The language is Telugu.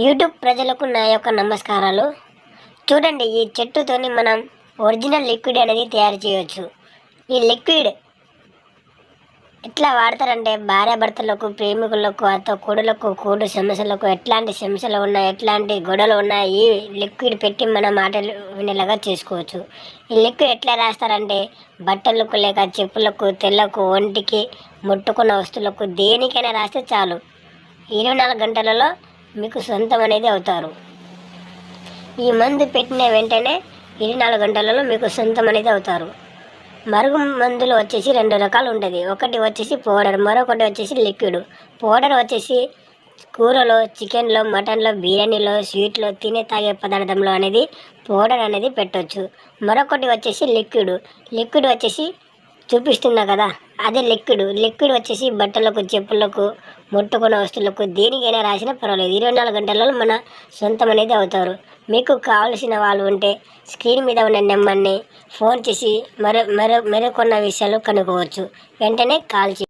యూట్యూబ్ ప్రజలకు నా యొక్క నమస్కారాలు. చూడండి ఈ చెట్టుతోని మనం ఒరిజినల్ లిక్విడ్ అనేది తయారు చేయవచ్చు ఈ లిక్విడ్ ఎట్లా వాడతారంటే భార్యాభర్తలకు ప్రేమికులకు అత్త కోడులకు కోడు సమస్యలకు ఎట్లాంటి సమస్యలు ఉన్నాయి ఎట్లాంటి గొడవలు ఉన్నాయి ఈ లిక్విడ్ పెట్టి మనం మాటలు వినేలాగా చేసుకోవచ్చు. ఈ లిక్విడ్ ఎట్లా రాస్తారంటే బట్టలకు లేక చెప్పులకు తెల్లకు ఒంటికి ముట్టుకున్న వస్తువులకు దేనికైనా రాస్తే చాలు. ఇరవై నాలుగు గంటలలో మీకు సొంతం అనేది అవుతారు. ఈ మందు పెట్టిన వెంటనే ఇరవై నాలుగు గంటలలో మీకు సొంతం అనేది అవుతారు. మరుగు మందులు వచ్చేసి రెండు రకాలు ఉంటుంది ఒకటి వచ్చేసి పౌడర్ మరొకటి వచ్చేసి లిక్విడ్. పౌడర్ వచ్చేసి కూరలో చికెన్లో మటన్లో బిర్యానీలో స్వీట్లో తినే తాగే పదార్థంలో అనేది పౌడర్ అనేది పెట్టవచ్చు మరొకటి వచ్చేసి లిక్విడ్. లిక్విడ్ వచ్చేసి చూపిస్తున్నా కదా? అదే లిక్విడ్. లిక్విడ్ వచ్చేసి బట్టలకు చెప్పులకు ముట్టుకున్న వస్తువులకు దేనికైనా రాసినా పర్వాలేదు. ఇరవై నాలుగు గంటలలో మన సొంతం అనేది అవుతారు. మీకు కావలసిన వాళ్ళు ఉంటే స్క్రీన్ మీద ఉన్న నెంబర్ని ఫోన్ చేసి మరో మరో మరికొన్న విషయాలు కనుక్కోవచ్చు. వెంటనే కాల్ చే